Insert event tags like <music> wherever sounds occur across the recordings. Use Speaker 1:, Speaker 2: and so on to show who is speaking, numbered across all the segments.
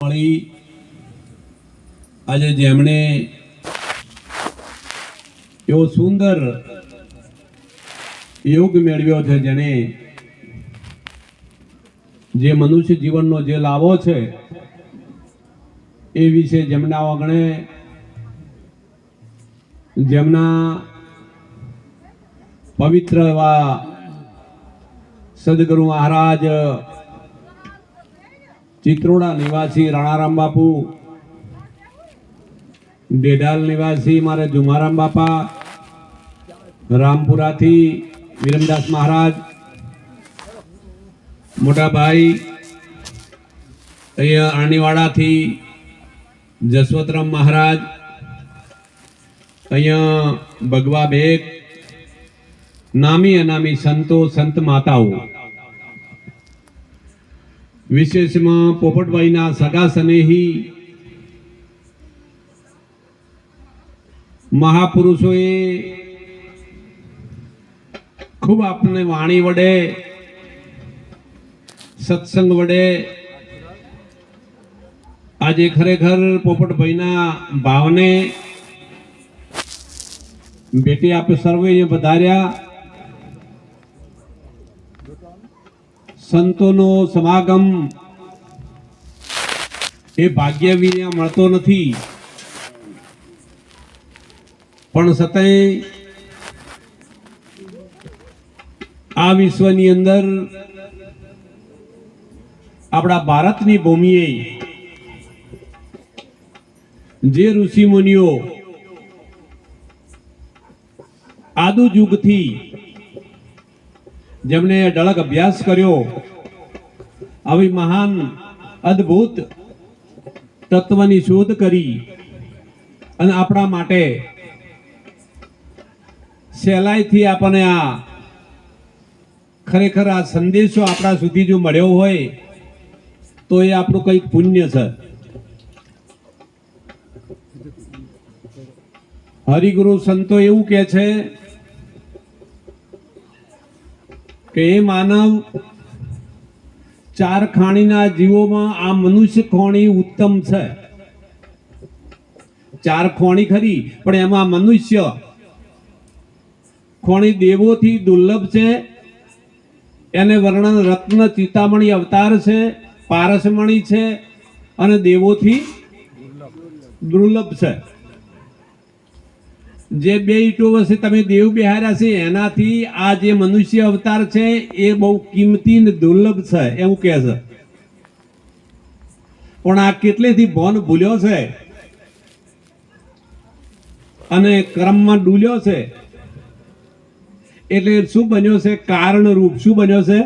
Speaker 1: મળી આજે જેમણે એવો સુંદર યોગ મેળવ્યો છે જેને જે મનુષ્ય જીવનનો જે લાભો છે, એ વિશે જેમના વગણે જેમના પવિત્ર એવા સદગુરુ મહારાજ ચિત્રોડા નિવાસી રાણારામ બાપુ, ડેડાલ નિવાસી મારે જુમારામ બાપા, રામપુરાથી વિરમદાસ મહારાજ, મોટા ભાઈ, અહીંયા આણીવાડાથી જશવતરામ મહારાજ, અહીંયા ભગવા બેગ, નામી અનામી સંતો, સંત માતાઓ. વિશેષમાં પોપટભાઈના સગા સ્નેહી મહાપુરુષોએ ખૂબ આપને વાણી વડે, સત્સંગ વડે આજે ખરેખર પોપટભાઈના ભાવને ભેટી આપે સર્વે અહીંયા સંતોનો સમાગમ એ ભાગ્ય વિના મળતો નથી. પણ છતાંય આ વિશ્વની અંદર આપણા ભારતની ભૂમિએ જે ઋષિ મુનિઓ આદુ યુગથી જેમણે અઢળક અભ્યાસ કર્યો, આવી મહાન, અદ્ભુત તત્વની શોધ કરી અને આપણા માટે સહેલાઈથી આપણને આ ખરેખર આ સંદેશો આપણા સુધી જો મળ્યો હોય, તો એ આપણું કંઈક પુણ્ય છે. હરિગુરુ સંતો એવું કહે છે કે એ માનવ ચાર ખાણીના જીવોમાં આ મનુષ્ય ખોણી ઉત્તમ છે? ચાર ખોણી ખરી, પણ એમાં મનુષ્ય ખોણી દેવોથી દુર્લભ છે, એને વર્ણન રત્ન ચિતામણી અવતાર છે, પારસમણી છે, અને દેવોથી દુર્લભ છે. જે બે ઈંટો વચ્ચે તમે દેવ બિહાર્યા છે એનાથી આ જે મનુષ્ય અવતાર છે એ બહુ કિંમતી ને દુર્લભ છે એવું કહે છે. પણ આ કેટલેથી ભોન ભૂલ્યો છે? અને ક્રમમાં ડૂલ્યો છે? એટલે શું બન્યો છે? કારણ રૂપ શું બન્યો છે?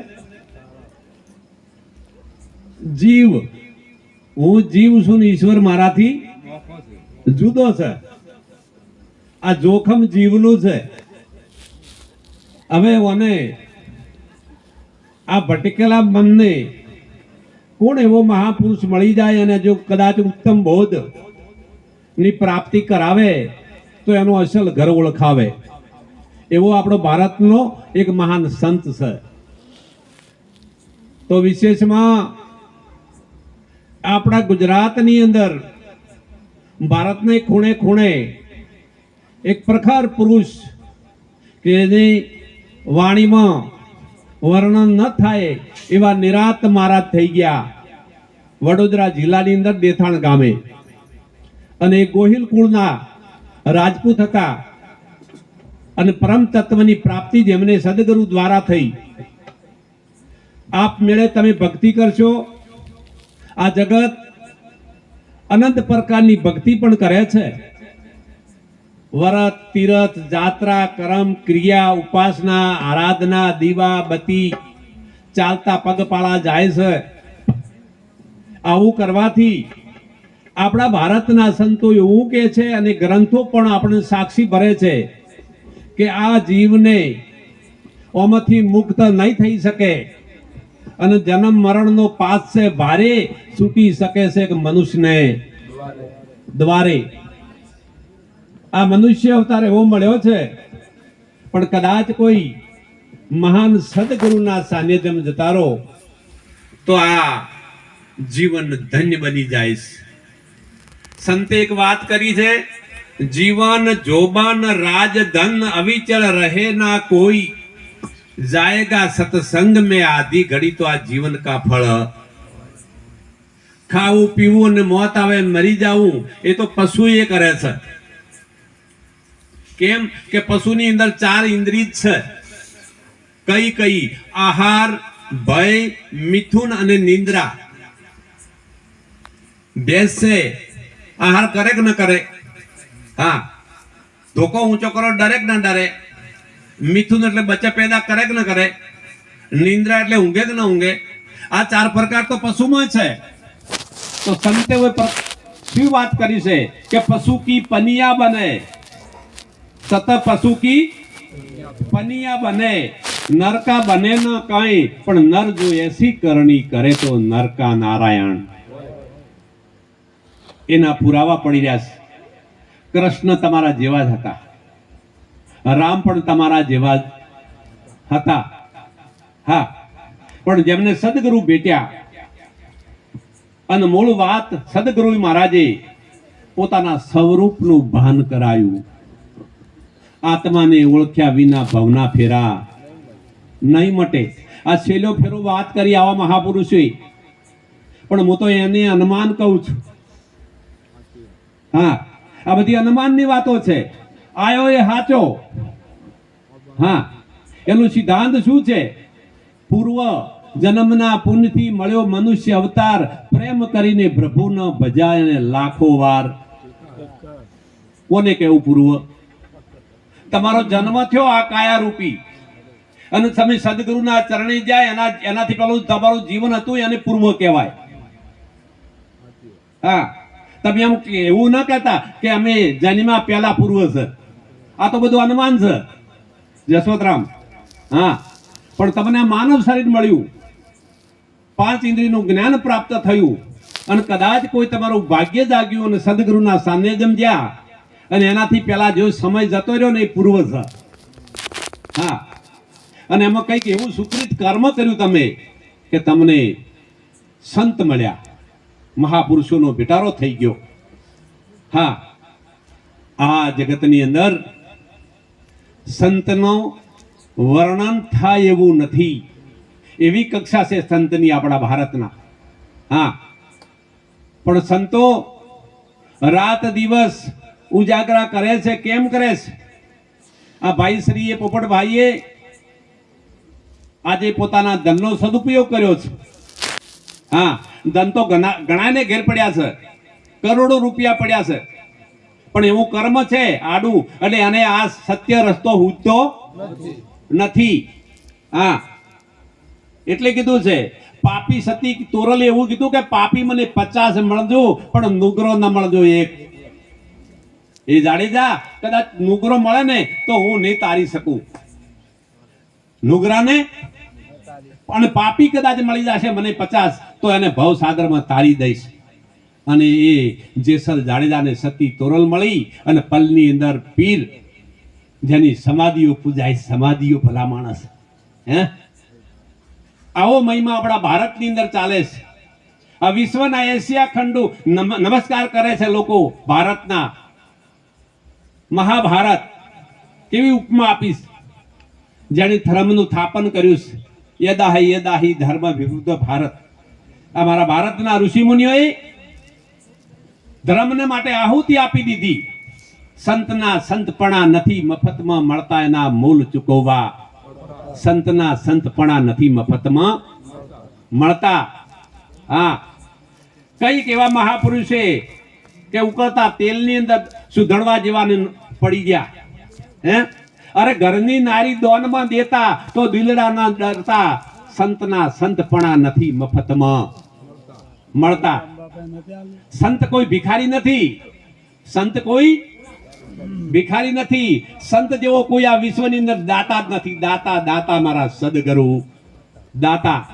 Speaker 1: જીવ. હું જીવ છું ને ઈશ્વર મારાથી જુદો છે. આ જોખમ જીવનું છે. હવે મને આ ભટકેલા મનને કોણ એવો મહાપુરુષ મળી જાય અને જો કદાચ ઉત્તમ બોધની પ્રાપ્તિ કરાવે તો એનો અસલ ઘર ઓળખાવે. એવો આપણો ભારતનો એક મહાન સંત છે. તો વિશેષમાં આપણા ગુજરાતની અંદર ભારતને ખૂણે ખૂણે એક પ્રખર પુરુષ કે જેની વાણીમાં વર્ણન ન થાય એવા નિરાત મહારાજ થઈ ગયા વડોદરા જિલ્લાની અંદર દેથાણ ગામે. અને ગોહિલ કુળના રાજપૂત હતા. અને પરમ તત્વની પ્રાપ્તિ જેમને સદગુરુ દ્વારા થઈ. આપ મેળે તમે ભક્તિ કરશો. આ જગત અનંત પ્રકારની ભક્તિ પણ કરે છે. વરત તીરથ જાત્રા, કરમ, ક્રિયા, ઉપાસના, આરાધના, દીવા, બતી ચાલતા પગપાળા જાય છે. આવું કરવાથી આપણા ભારતના સંતો એવું કે છે અને ગ્રંથો પણ આપણે સાક્ષી ભરે છે કે આ જીવને ઓમાંથી મુક્ત નહીં થઈ શકે અને જન્મ મરણનો પાસ છે, ભારે છૂટી શકે છે મનુષ્યને. દ્વારે. આ મનુષ્ય અવતાર એવો મળ્યો છે. પણ કદાચ કોઈ મહાન સદગુરુના સાનિધ્યમાં જતા તો આ જીવન ધન્ય બની જાય સંતે એક વાત કરી છે, જીવન જોબાન રાજ ધન અવિચળ રહે ના કોઈ. જાયગા સત્સંગ મેં આધી ઘડી તો આ જીવન કા ફળ. ખાવું, પીવું ને મોત આવે, મરી જવું, એ તો પશુ એ કરે છે. કેમ કે પશુની અંદર ચાર ઇન્દ્રિય છે? કઈ કઈ? આહાર, ભય, મિથુન અને નિંદ્રા. બેસે. આહાર કરે કે ન કરે? હા. ધોકો ઊંચો કરો, ડરે કે ના ડરે? મિથુન એટલે બચ્ચા પેદા કરે કે ન કરે? નિંદ્રા એટલે ઊંઘે કે ન ઊંઘે? આ ચાર પ્રકાર તો પશુમાં છે. તો સંતે શું વાત કરી છે? કે પશુ કી પનિયા બને. સત પશુ કી? પનિયા બને. નરકા બને ન કાંઈ, પણ નર જો એસી કરણી કરે તો નરકા નારાયણ. એના પુરાવા પડી રહ્યા છે. કૃષ્ણ તમારા જેવા જ હતા. રામ પણ તમારા જેવા જ હતા. હા, પણ જેમને સદગુરુ ભેટ્યા અને મૂળ વાત સદગુરુ મહારાજે પોતાના સ્વરૂપનું ભાન કરાયું. આત્માને ઓળખ્યા વિના ભવના ફેરા. નહીં મટે. આ છેલ્લો ફેરો વાત કરી આવા મહાપુરુષોએ. પણ હું તો એને અનુમાન કહું છું. હા, આ બધી અનુમાનની વાતો છે. આયો એ હાચો. હા, એનું સિદ્ધાંત શું છે? પૂર્વ જન્મના પુણ્યથી મળ્યો મનુષ્ય અવતાર પ્રેમ કરીને પ્રભુનો ભજાય લાખો વાર. કોને કેવું પૂર્વ? તમારો જન્મ થયો આ કાયા રૂપી અને તમે સદગુરુના ચરણે જાય, એના એનાથી પેલું તમારું જીવન હતું, એને પૂર્વ કહેવાય. હા. તમે એમ એવું ન કહેતા કે અમે જન્મા પહેલા પૂર્વ છે આ તો બધું અનુમાન છે. જશવંતરામ હા. પણ તમને માનવ શરીર મળ્યું. પાંચ ઇન્દ્રિયનું જ્ઞાન પ્રાપ્ત થયું. અને કદાચ કોઈ તમારું ભાગ્ય જાગ્યું અને સદગુરુના સાનિધ્યમ જ્યાં અને એનાથી પહેલા જો સમય જતો રહ્યો ને એ પૂર્વ હા. અને એમાં કંઈક એવું સુકૃત કર્મ કર્યું તમે કે તમને સંત મળ્યા. મહાપુરુષોનો ભેટારો થઈ ગયો. હા. આ જગતની અંદર સંતનો વર્ણન થાય એવું નથી. એવી કક્ષા છે સંતની આપણા ભારતના. હા. પણ સંતો રાત દિવસ ઉજાગરા કરે છે, કેમ કરે છે? આ ભાઈ શ્રીએ, પોપટભાઈએ આજે પોતાના ધનનો સદુપયોગ કર્યો છે. હા, ધન તો ઘણા ઘણાને ઘેર પડ્યા છે. કરોડો રૂપિયા પડ્યા છે. પણ એવું કર્મ છે, આડું. એટલે અને આ સત્ય રસ્તો હુજતો નથી. હા. એટલે કીધું છે, પાપી સતી, તોરલે એવું કીધું કે, પાપી મને પચાસ મળજો, પણ નુગરો ન મળજો એક. એ જાડેજા કદાચ નુગરો મળે ને તો હું નહીં તારી શકું. નુગરાને? અને પાપી કદાચ મળી જશે મને પચાસ, તો એને ભવસાગરમાં તારી દઈશ. અને એ જેસલ જાડેજાને સતી તોરલ મળી અને પલની અંદર પીર, જેની સમાધિઓ પૂજાય સમાધિઓ ભલા માણસ. હે? આવો મહિમા આપણા ભારતની અંદર ચાલે છે. આ વિશ્વના એશિયા ખંડો નમ- નમસ્કાર કરે છે લોકો ભારતના. મહાભારત કેવી ઉપમા આપીશ, જેણે ધર્મનું થાપન કર્યું છે. યદાહી યદાહી ધર્મ વિરુદ્ધ ભારત. અમારા મારા ભારતના ઋષિમુનિઓએ ધર્મને માટે આહુતિ આપી દીધી. સંતના સંતપણા નથી મફતમાં મળતા એના મૂલ ચૂકવવા. સંતના સંતપણા નથી મફતમાં મળતા. હા, કંઈક એવા મહાપુરુષે કે ઉકળતા તેલની અંદર સુધરવા જેવાને પડી ગયા. હે? અરે ઘરની નારી દોનમાં દેતા તો દિલડા ના ડરતા સંતના સંતપણા નથી મફતમાં. મળતા. સંત કોઈ ભિખારી નથી. સંત કોઈ ભિખારી નથી. સંત જેવો કોઈ આ વિશ્વની અંદર દાતા જ નથી. દાતા દાતા મારા સદગુરુ. દાતા.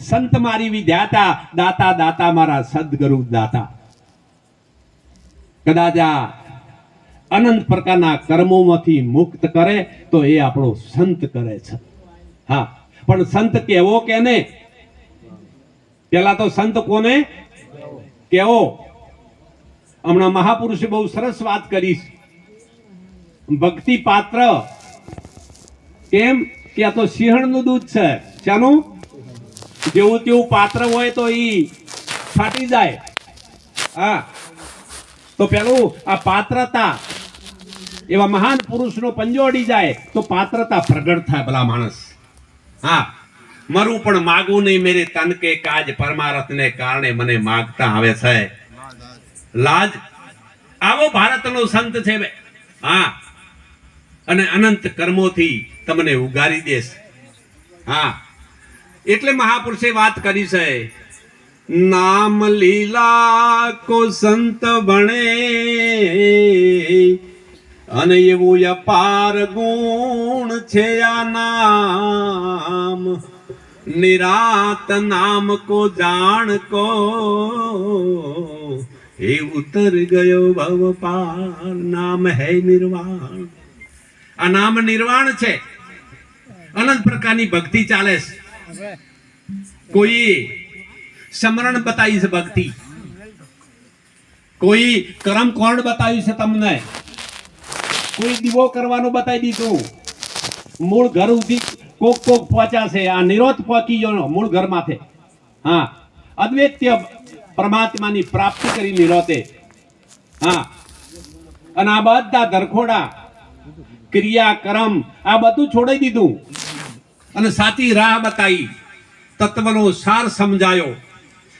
Speaker 1: સંત મારી વિદ્યાતા, દાતા દાતા મારા સદગુરુ દાતા. કદાચ આ અનંત પ્રકારના કર્મોમાંથી મુક્ત કરે તો એ આપણો સંત કરે છે. હા, પણ સંત કેવો કે ને પેલા તો સંત કોને? કેવો? હમણાં મહાપુરુષે બહુ સરસ વાત કરી. ભક્તિ પાત્ર કેમ? કે આ તો સિંહણનું દૂધ છે. શાનું? જેવું તેવું પાત્ર હોય તો ઈ ફાટી જાય. હા. તો પેલું આ પાત્રતા, એવા મહાન પુરુષનો પંજો અડી જાય, તો પાત્રતા પ્રગટ થાય ભલા માણસ. હા, મરું પણ માગવું નહીં મેરે તન કે કાજ પરમારથને કારણે મને માગતા આવે છે. લાજ, આવો ભારતનો સંત છે. હા, અને અનંત કર્મોથી તમને ઉગારી દેશ. હા, એટલે મહાપુરુષે વાત કરી છે નામ લીલા કો સંત ભણે અને એવું અપાર ગુણ છે આ નામ. નિરાત નામ કો જાણ કો. એ ઉતર ગયો ભવ પાર. નામ હૈ નિર્વાણ. આ નામ નિર્વાણ છે. અનંત પ્રકારની ભક્તિ ચાલે છે. કોઈ સમરણ બતાવી છે ભક્તિ. કોઈ કરમ કોણ બતાવ્યું છે તમને? કોઈ દીવો કરવાનું બતાવી દીધું? મૂળ ઘર સુધી કોક કોક પહોંચ્યા છે. આ નિરોધ પહોંચી ગયો મૂળ ઘર માથે. હા. અદ્વૈત્ય પરમાત્માની પ્રાપ્તિ કરી નિરોતે હા. અને આ બધા ધરખોડા, ક્રિયા, કર્મ, આ બધું છોડી દીધું. અને સાચી રાહ બતાવી. તત્વનો સાર સમજાયો.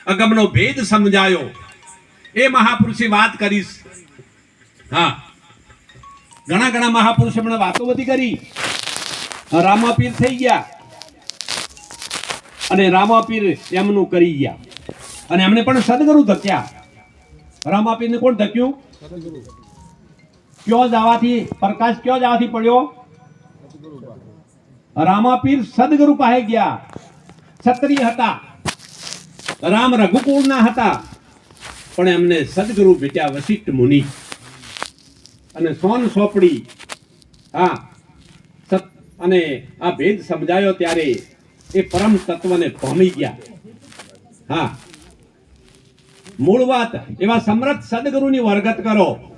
Speaker 1: અગમનો ભેદ સમજાયો. એ મહાપુરુષે વાત કરીશ હા. ઘણા ઘણા મહાપુરુષે પણ વાતો બધી કરી. રામાપીર થઈ ગયા. અને રામાપીર એમનું કરી ગયા. અને એમને પણ સદગુરુ ધક્યા. રામાપીરને કોણ ધક્યું? કયો જવાથી? પ્રકાશ કયો જવાથી પડ્યો? રામાપીર સદગુરુ પાસે ગયા. ક્ષત્રિય હતા. રામ રઘુકુળના હતા. પણ એમને સદગુરુ ભેટ્યા વશિષ્ઠ મુનિ. અને સોન સોપડી હા સત અને આ ભેદ સમજાયો ત્યારે એ પરમ તત્વને ભમી ગયા. હા. મૂળ વાત, એવા સમર્થ સદગુરુની વર્ગત કરો.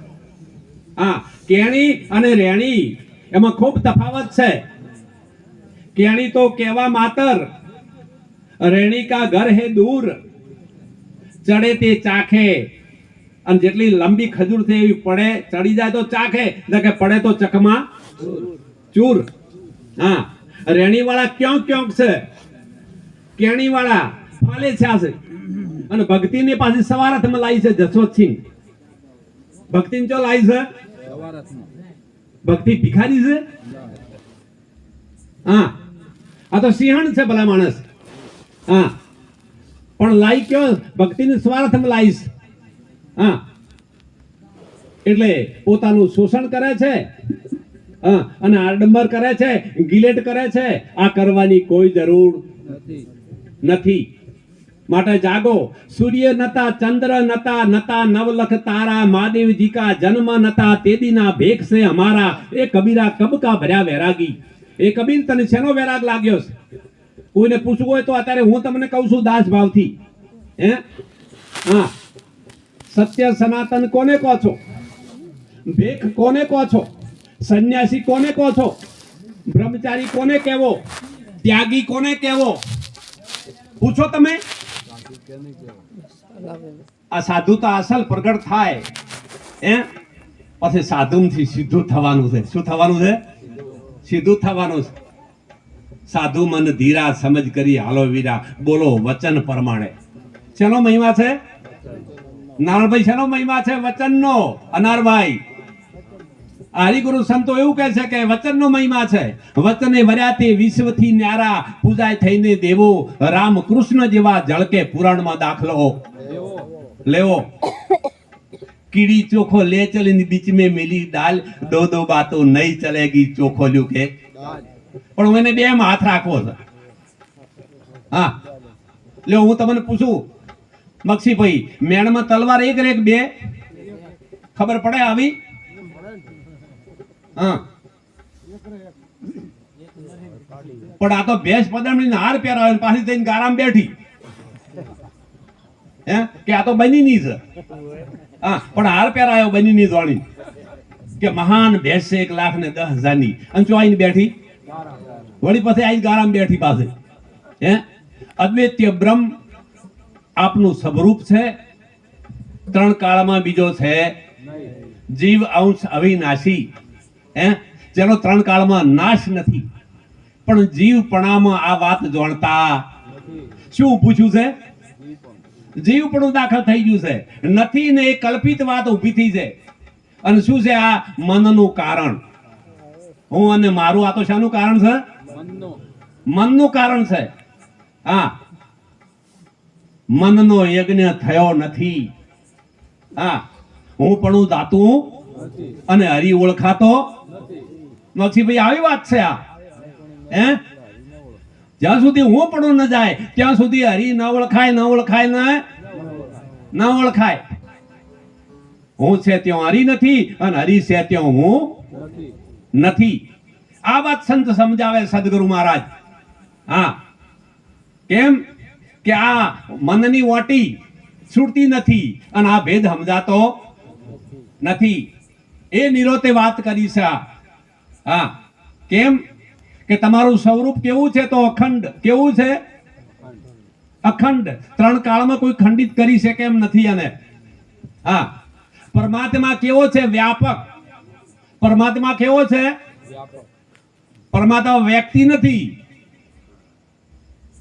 Speaker 1: હા, કેણી અને રેણી, એમાં ખૂબ તફાવત છે. કેણી તો કેવા માતર રેણી કા ઘર હે દૂર. ચડે તે ચાખે. અને જેટલી લંબી ખજૂર છે એવી પડે ચડી જાય તો ચાખે કે પડે તો ચકમાં. ચૂર. હા. રેણી વાળા ક્યોંક ક્યોંક છે? કેણી વાળા ફાલે છે અને ભક્તિની પાછી સવારથમાં લાવી છે જશોદસિંહ ભક્તિને ચો લાવી છે? ભક્તિ ભિખારી છે? હા. આ તો સિંહણ છે ભલા માણસ. હા પણ લાઈ કયો? ભક્તિને સ્વાર્થમાં લાઈશ. હા. એટલે પોતાનું શોષણ કરે છે હા અને આડંબર કરે છે ગિલેટ કરે છે. આ કરવાની કોઈ જરૂર નથી. માટે જાગો. સૂર્ય નતા ચંદ્ર નતા નતા નવલખ તારા મહાદેવજી કા જન્મ નતા તેદીના ભેખ સે અમારા. એ કબીરા કબકા ભર્યા વૈરાગી. એ કબીર તને શેનો વૈરાગ લાગ્યો છે? કોઈને પૂછવું હોય તો અત્યારે હું તમને કહું છું દાસ ભાવથી. હે? હા. સત્ય સનાતન કોને કહો છો? ભેખ કોને કહો છો? સંન્યાસી કોને કહો છો? બ્રહ્મચારી કોને કહેવો? ત્યાગી કોને કહેવો? પૂછો તમે. આ સાધુતા અસલ પ્રગટ થાય. એ પછી સાધુથી સીધું થવાનું છે. શું થવાનું છે? સીધું થવાનું છે. સાધુ મન ધીરા સમજ કરી હાલો વીરા. બોલો વચન પ્રમાણે. શેનો મહિમા છે? નારણભાઈ, શેનો મહિમા છે? વચનનો. અનારભાઈ. હરિગુરુ સંતો એવું કહે છે કે વચનનો મહિમા છે. વચને વર્યાતે વિશ્વથી ન્યારા પૂજાય થઈને દેવો. રામ કૃષ્ણ જેવા જળકે પુરાણમાં દાખલો. લેવો. કીડી ચોખો લે ચલે બીચ મેં મિલી દાલ. દો દો બાતો નહીં ચલેગી ચોખો લ્યુ કે પણ હું એને બે હાથ રાખવો છે. હા. લ્યો, હું તમને પૂછું મક્ષીભાઈ મેણમાં તલવાર એક રેક બે? ખબર પડે આવી? હા. પણ આ તો ભેંસ પદમણી હાર પહેરાવે ને પાછી થઈને ગારામ બેઠી. હે? કે આ તો બની ની છે. હા, પણ હાર પહેરાયો બનીની જોણી કે મહાન ભેંસ છે એક લાખ ને દસ હજારની. અને ચો આવીને બેઠી. વળી પછી આવી ગારામ બેઠી પાસે. હે? અદ્વૈત્ય બ્રહ્મ આપનું સ્વરૂપ છે. ત્રણ કાળમાં બીજો છે. જીવ, અંશ, અવિનાશી. હે? જેનો ત્રણ કાળમાં નાશ નથી. પણ જીવપણામાં આ વાત જોણતા. શું પૂછ્યું છે? જીવપણું દાખલ થઈ ગયું છે. નથી ને એ કલ્પિત વાત ઊભી થઈ છે. અને શું છે આ મનનું કારણ? હું અને મારું આ તો શાનું કારણ છે? મનનું. કારણ છે. હા. મનનો યજ્ઞ થયો નથી. હા. હું પણ દાતું અને હરી ઓળખાતો નથી. ભાઈ આવી વાત છે આ. હે? જ્યાં સુધી હું પણ ન જાય ત્યાં સુધી હરી ન ઓળખાય ન ઓળખાય ન? ન ઓળખાય. હું છે ત્યાં હરી નથી અને હરી છે ત્યાં હું નથી. આ વાત સંત સમજાવે સદગુરુ મહારાજ. હા. કેમ? કે આ મનની ઓટી છૂટતી નથી અને આ ભેદ સમજાતો નથી. એ નિરોતે વાત કરી છે. હા. કેમ? કે તમારું સ્વરૂપ કેવું છે તો અખંડ. કેવું છે? અખંડ. ત્રણ કાળમાં કોઈ ખંડિત કરી શકે એમ નથી અને હા. પરમાત્મા કેવો છે? વ્યાપક. પરમાત્મા કેવો છે? પરમાત્મા વ્યક્તિ નથી.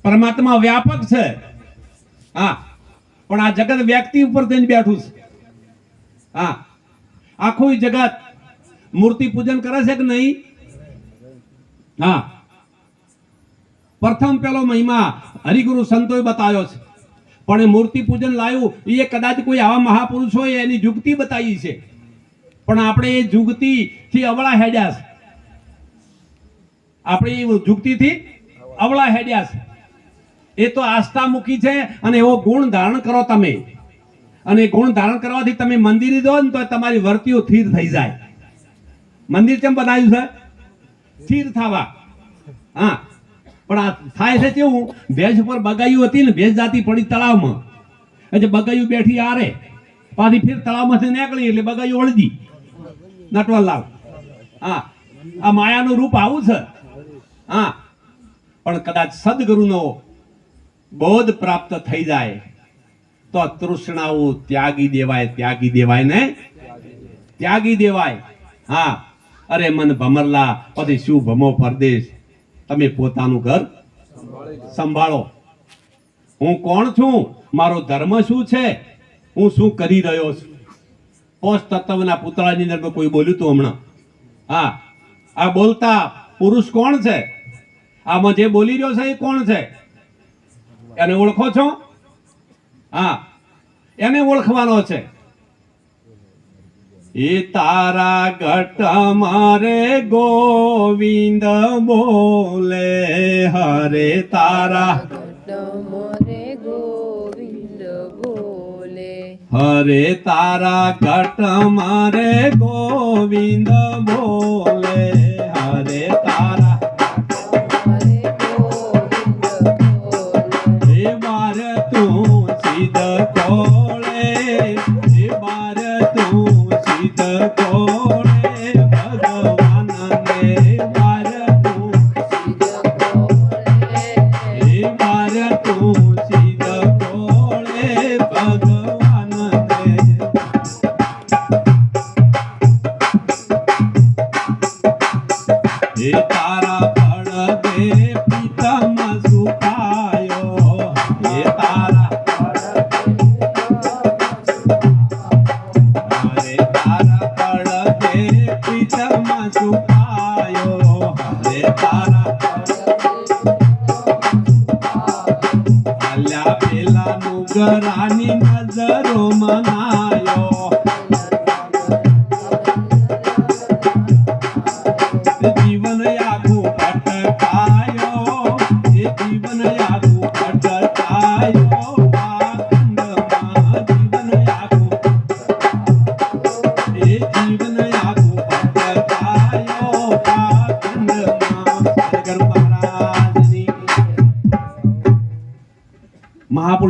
Speaker 1: પરમાત્મા વ્યાપક છે. હા. પણ આ જગત વ્યક્તિ ઉપર થઈને બેઠું છે. હા. આખું જગત મૂર્તિ પૂજન કરે છે કે નહીં? હા. પ્રથમ પેલો મહિમા હરિગુરુ સંતોએ બતાવ્યો છે. પણ એ મૂર્તિ પૂજન લાવ્યું એ કદાચ કોઈ આવા મહાપુરુષ હોય એની જુગતી બતાવી છે. પણ આપણે એ જુગતી થી અવળા હેડ્યા છે. આપણે એ જુગતીથી અવળા હેડ્યા છે. એ તો આસ્થા મૂકી છે અને એવો ગુણ ધારણ કરો તમે. અને ગુણ ધારણ કરવાથી તમે મંદિરે દો ને તો તમારી વર્તીઓ સ્થિર થઈ જાય. મંદિર કેમ બનાવ્યું છે? સ્થિર થવા. હા. પણ આ થાય છે કેવું? ભેજ ઉપર બગાયું હતી ને ભેજ જાતી પડી તળાવમાં. એટલે બગાયું બેઠી આરે. પાછી ફેર તળાવમાંથી નીકળી એટલે બગાયું વળજી નટવરલાલ હા, આ માયાનું રૂપ આવું છે. હા, પણ કદાચ સદગુરુનો બોધ પ્રાપ્ત થઈ જાય, તો તૃષ્ણાઓ ત્યાગી દેવાય ત્યાગી દેવાય ને? ત્યાગી દેવાય. હા, અરે મન ભમરલા, પછી શું ભમો પરદેશ? તમે પોતાનું ઘર સંભાળો. હું કોણ છું? મારો ધર્મ શું છે? હું શું કરી રહ્યો છું? પોષ તત્વના પુતળાની અંદર કોઈ બોલ્યું હતું હમણાં? હા. આ બોલતા પુરુષ કોણ છે? આમાં જે બોલી રહ્યો છે એ કોણ છે? એને ઓળખો છો? હા. એને ઓળખવાનો છે. એ તારા ઘટ મારે ગોવિંદ બોલે, હરે તારા.
Speaker 2: મોરે
Speaker 1: હરે તારા ઘટ મારે ગોવિંદ બોલે. હરે તારા બાર તું સિદ્ધ કોળે. બાર તું સિદ્ધ કોળે. હે તારા ફળ દે પિતમ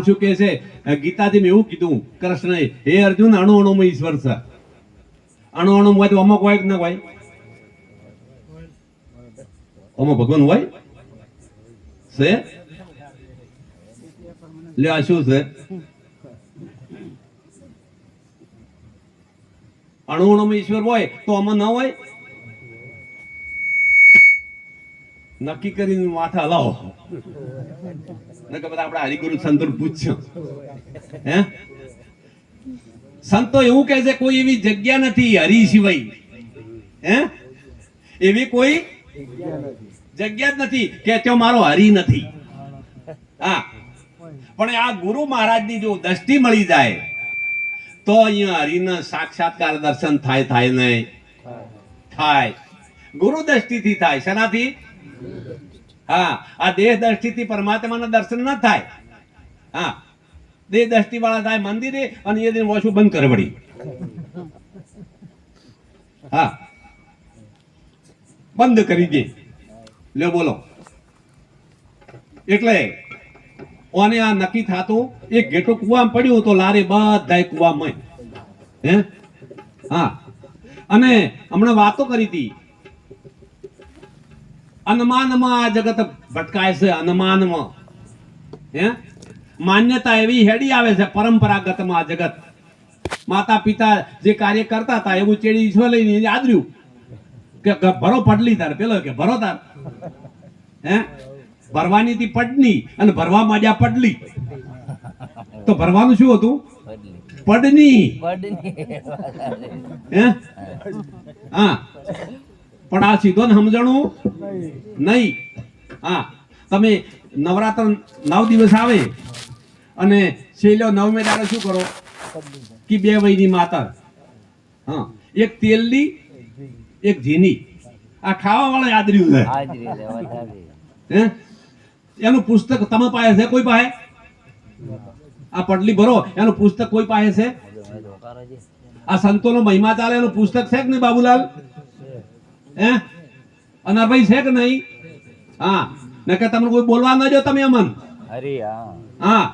Speaker 1: મહાપુરુષો કહે છે ગીતાજીમાં એવું કીધું, કૃષ્ણએ, હે અર્જુન, અણુ, અણુમાં ઈશ્વર છે. અણુ અણુ હોય તો અમુક હોય ના હોય? અમુક ભગવાન હોય? છે? લે આ શું છે? અણુ, અણુમાં ઈશ્વર હોય તો આમાં ન હોય? નક્કી કરીને માથા હલાવો. નકર બધા આપણે હરિગુરુ સંતો પૂછ્યો. હે? સંતો એવું કહે છે કોઈ એવી જગ્યા નથી હરિ સિવાય. હે? એવી કોઈ જગ્યા જ નથી કે ત્યાં મારો હરિ નથી. હા. પણ આ ગુરુ મહારાજની જો દ્રષ્ટિ મળી જાય તો અહીંયા હરિના સાક્ષાત્કાર દર્શન થાય થાય નહીં. થાય. ગુરુ દ્રષ્ટિથી થાય. શેનાથી? હા, આ દેહ દ્રષ્ટિથી પરમાત્માના દર્શન ન થાય. હા દેહ દ્રષ્ટિ વાળા થાય મંદિરે અને એ દિન વોશું બંધ કરે વળી હા, બંધ કરી દે. લ્યો બોલો. એટલે ઓને આ નક્કી થતું, એક ઘેટો કુવામાં પડ્યું તો લારે બધા કુવામાં. હે? હા. અને હમણાં વાતો કરી હતી અનુમાનમાં આ જગત ભટકાય છે અનુમાનમાં. હે? માન્યતા એવી હેડી આવે છે પરંપરાગતમાં આ જગત. માતા પિતા જે કાર્ય કરતા હતા એવું ચેડી ઈશ્વર લઈને આદર્યું. કે ભરો પડલી તાર પેલો કે ભરો તાર હે? ભરવાની હતી પડની અને ભરવા માંડ્યા પડલી તો ભરવાનું શું હતું? પડની હે? હા. પણ આ સીધો ને સમજણું? નહીં. હા, તમે નવરાત્ર નવ દિવસ આવે અને છેલ્લો નવમે દાડે શું કરો? કે બે વયની માતા. હા, એક તેલની, એક ઝીની. આ ખાવા વાળા યાદર્યું છે એનું પુસ્તક તમે પાસે છે કોઈ પાસે? આ પટલી ભરો, એનું પુસ્તક કોઈ પાસે છે? આ સંતોનો મહિમા ચાલે એનું પુસ્તક છે કે નહીં બાબુલાલ? હે? અનરભાઈ છે કે નહીં? હા. નકર તમને કોઈ બોલવા ન જો તમે અમન. હા.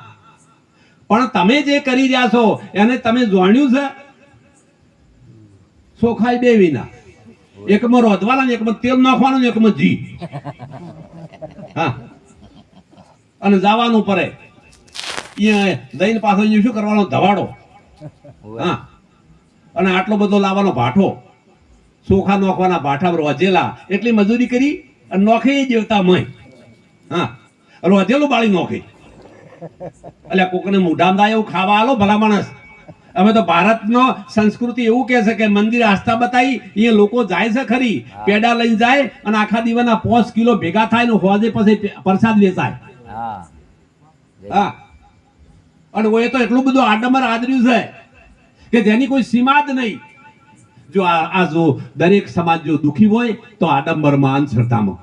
Speaker 1: પણ તમે જે કરી રહ્યા છો એને તમે જોણ્યું છે? સોખાઈ બે વિના. એકમાં રોધવાના એકમાં તેલ નાખવાનું ને એકમાં જી હા. અને જવાનું પડે દઈને પાછો શું કરવાનો? ધવાડો. હા. અને આટલો બધો લાવવાનો ભાઠો. સોખા નોખવાના ભાઠા રોજેલા. એટલી મજૂરી કરી અને નોખે દેવતા મય. હા. રોજેલું બાળી નોખે. એટલે કોકને મુઢામદા એવું ખાવા આલો ભલા માણસ. અમે તો ભારતનો સંસ્કૃતિ એવું કહે છે કે મંદિર આસ્થા બતાવી એ લોકો જાય છે ખરી. પેડા લઈને જાય અને આખા દિવસના પાંચ કિલો ભેગા થાય ને હોજે પછી પ્રસાદ વેચાય. હા. અને એ તો એટલું બધું આડંબર આદર્યું છે કે જેની કોઈ સીમા જ નહીં. જો આ જો દરેક સમાજ જો દુખી હોય, તો આડંબરમાં અંધશ્રદ્ધામાં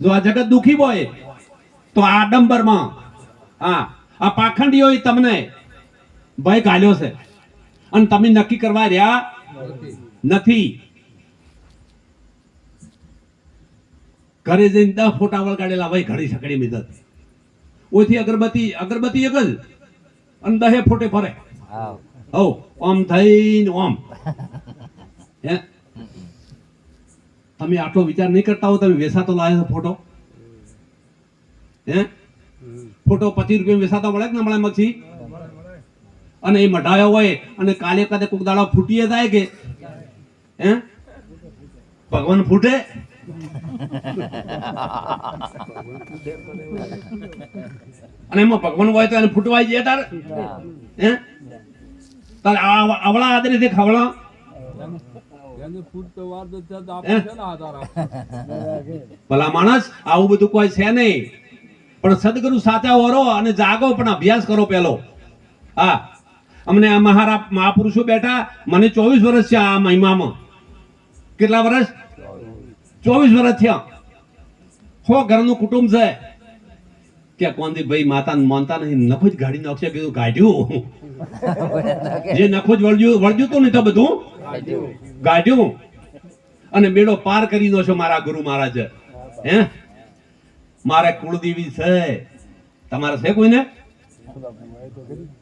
Speaker 1: જો આ જગત દુખી હોય, તો આડંબરમાં. હા, આ પાખંડીઓ તમને ભય કાઢ્યો છે. અને તમે નક્કી કરવા રહ્યા નથી. ઘરે જઈને દસ ફોટા વળગાડેલા ભાઈ ઘડી સકડી મિદત ઓથી અગરબત્તી અગરબત્તી એક જ અને દહે ફોટે ફરે. હો ઓમ થઈને ઓમ હે? તમે આટલો વિચાર નહીં કરતા હો તમે વેસાતો લાવ્યો છો ફોટો. હે? ફોટો પચીસ રૂપિયા વેસાતો મળે કે ના મળે મગથી અને એ મઢાયો હોય અને કાલે કાલે કોક દાડો ફૂટીએ જાય કે? હે? ભગવાન ફૂટે? <laughs> અને એમાં ભગવાન હોય તો એને ફૂટવાઈ જાય તારે? હે? તારે આવળા આદરે થી
Speaker 3: આપે.
Speaker 1: ભલા માણસ આવું બધું કોઈ છે નહીં. પણ સદગુરુ સાચા વરો અને જાગો પણ અભ્યાસ કરો પેલો. હા. અમને આ મહારા મહાપુરુષો બેઠા મને ચોવીસ વર્ષ છે આ મહિમામાં. કેટલા વર્ષ ચોવીસ વર્ષ થયા. હો ઘરનું કુટુંબ છે. કે કોંદી ભાઈ માતા માનતા નહીં. નખો જ ગાડી નાખશે. કીધું કાઢ્યું જે નખો જ વળજ્યું વળજ્યું તો ને તો બધું? ગાઢ્યું. અને બેડો પાર કરી દો છો મારા ગુરુ મહારાજ. હે? મારે કુળદેવી છે. તમારે છે કોઈને?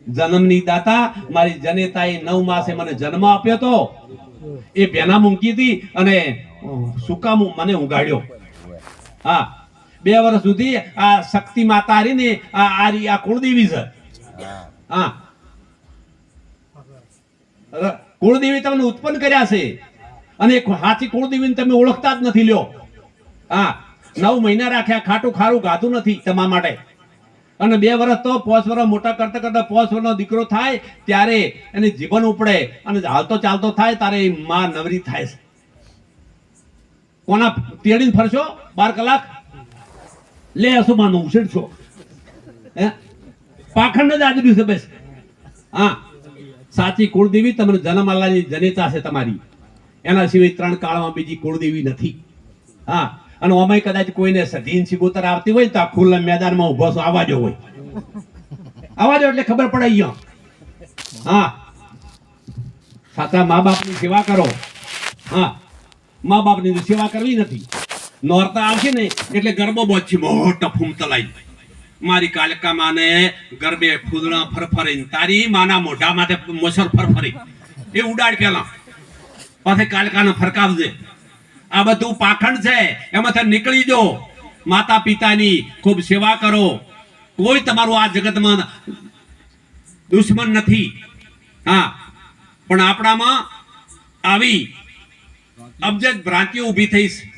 Speaker 1: જન્મની દાતા. મારી જનેતાએ નવ માસે મને જન્મ આપ્યો તો. એ બેના મૂકી હતી અને સુકામું મને ઉગાડ્યો. હા. બે વર્ષ સુધી આ શક્તિ માતા હારી ને આ આ કુળદેવી છે. હા. કુળદેવી તમને ઉત્પન્ન કર્યા છે. અને હાથી કુળદેવી કુળદેવીને તમે ઓળખતા જ નથી લ્યો. હા. નવ મહિના રાખ્યા, ખાટું ખારું ગાતું નથી તમારા માટે. અને બે વર્ષ તો પોસ વર્ષ મોટા કરતા કરતા પોસ વર્ષનો દીકરો થાય, ત્યારે એને જીવન ઉપડે. અને હાલતો ચાલતો થાય એ માં નવરી થાય છે. કોના તેડીને ફરશો? બાર કલાક? લે માનું, ઉછેરશો. હે? પાખંડ જ આજ્યું છે બસ. હા. સાચી કુળદેવી તમને જનમાલાની જનેતા છે તમારી. એના સિવાય ત્રણ કાળમાં બીજી કુળદેવી નથી. હા. અને ઓમાય કદાચ કોઈને સધીન સિગોતર આવતી હોય તો આ ખુલ્લા મેદાનમાં ઊભો છો, આવાજો હોય. આવાજો એટલે ખબર પડે અહીંયા. હા. સાચા મા બાપની સેવા કરો. હા. મા બાપની સેવા કરવી નથી. નોરતા આવશે ને, એટલે ગરબો બોચી મોટો ફૂમ તલાઈ મારી કાલકા માને ગરબે ફૂદણા ફરફરી તારી માના મોઢા માથે મોસર ફરફરી. એ ઉડાડ પેલા. પાછે કાલકાને ફરકાવજે. આ બધું પાખંડ છે એમાંથી નીકળી જો માતા પિતાની ખૂબ સેવા કરો. કોઈ તમારું આ જગતમાં દુશ્મન નથી. હા, પણ આપણામાં આવી અબજદ ભ્રાંતિઓ ઊભી થઈ છે.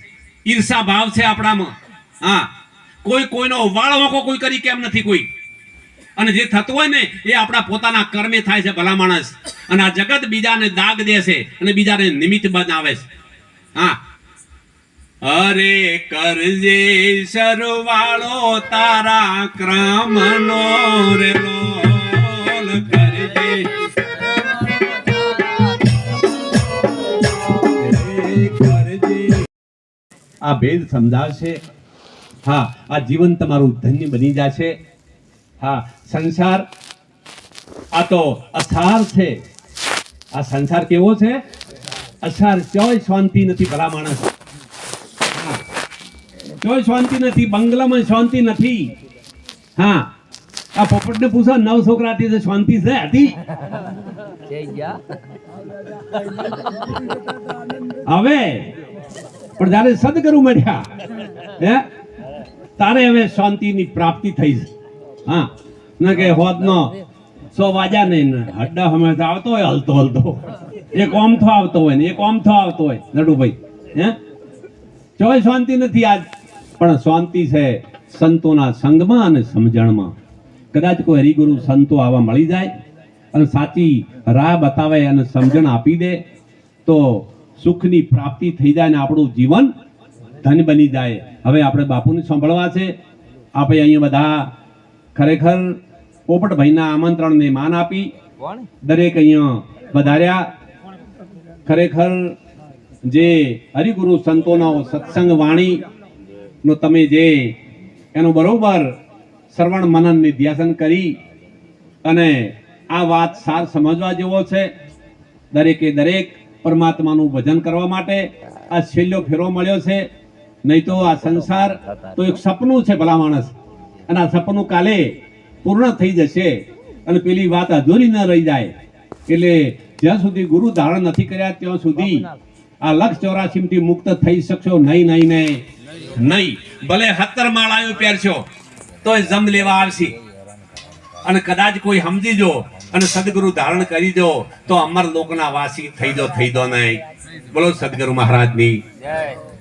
Speaker 1: ઈર્ષા ભાવ છે આપણામાં. હા. કોઈ કોઈનો વાળવાકો કોઈ કરી કેમ નથી કોઈ? અને જે થતું હોય ને, એ આપણા પોતાના કર્મે થાય છે ભલા માણસ. અને આ જગત બીજાને દાગ દે છે અને બીજાને નિમિત્ત બનાવે છે. હા. અરે કરજે સરવાળો તારા ક્રમનો રે આ ભેદ સમજાવશે હા આ જીવન તમારું ધન્ય બની જશે. હા સંસાર આ તો અસાર છે. આ સંસાર કેવો છે? અસાર ચોય શાંતિ નથી ભલા માણસ. ચોય શાંતિ નથી બંગલામાં શાંતિ નથી. હા. આ પોપટને પૂછો નવ છોકરા હતી શાંતિ છે હતી હવે પણ જયારે સદગુરુ મળ્યા હે? તારે હવે શાંતિની પ્રાપ્તિ થઈ હા. ન કે હોદ નો સો વાજા નહીં હડ્ડા હંમેશા આવતો હોય, હલતો હલતો એક ઓમ થો આવતો હોય ને, એક ઓમ થો આવતો હોય, નડુભાઈ. હે? ચોય શાંતિ નથી આજ, પણ શાંતિ છે સંતોના સંગમાં અને સમજણમાં. કદાચ કોઈ હરિગુરુ સંતો આવા મળી જાય અને સાચી રાહ બતાવે અને સમજણ આપી દે, તો સુખની પ્રાપ્તિ થઈ જાય ને આપણું જીવન ધન બની જાય. હવે આપણે બાપુને સાંભળવા છે. આપણે અહીંયા બધા ખરેખર પોપટભાઈના આમંત્રણને માન આપી દરેક અહીંયા વધાર્યા. ખરેખર જે હરિગુરુ સંતોનો સત્સંગ વાણીનો તમે જે એનું બરોબર શ્રવણ મનન નિધ્યાસન કરી અને આ વાત સાર સમજવા જેવો છે. દરેકે દરેક પરમાત્માનું ભજન કરવા માટે આ છેલ્લો ફેરો મળ્યો છે. નહીં તો આ સંસાર તો એક સપનું છે ભલા માણસ. અને આ સપનું કાલે પૂર્ણ થઈ જશે અને પેલી વાત અધૂરી ન રહી જાય. એટલે જ્યાં સુધી ગુરુ ધારણ નથી કર્યા ત્યાં સુધી આ લક્ષ ચોરાસીમથી મુક્ત થઈ શકશો. નહીં નહીં નહીં. નહીં. ભલે હતર માળાઓ પહેરશો, તોય જમ લેવા આવશે. અને કદાચ કોઈ સમજી જો અને સદગુરુ ધારણ કરી દો, તો અમર લોકના વાસી થઈ દો થઈ દો નહીં. બોલો સદગુરુ મહારાજની.
Speaker 2: જય.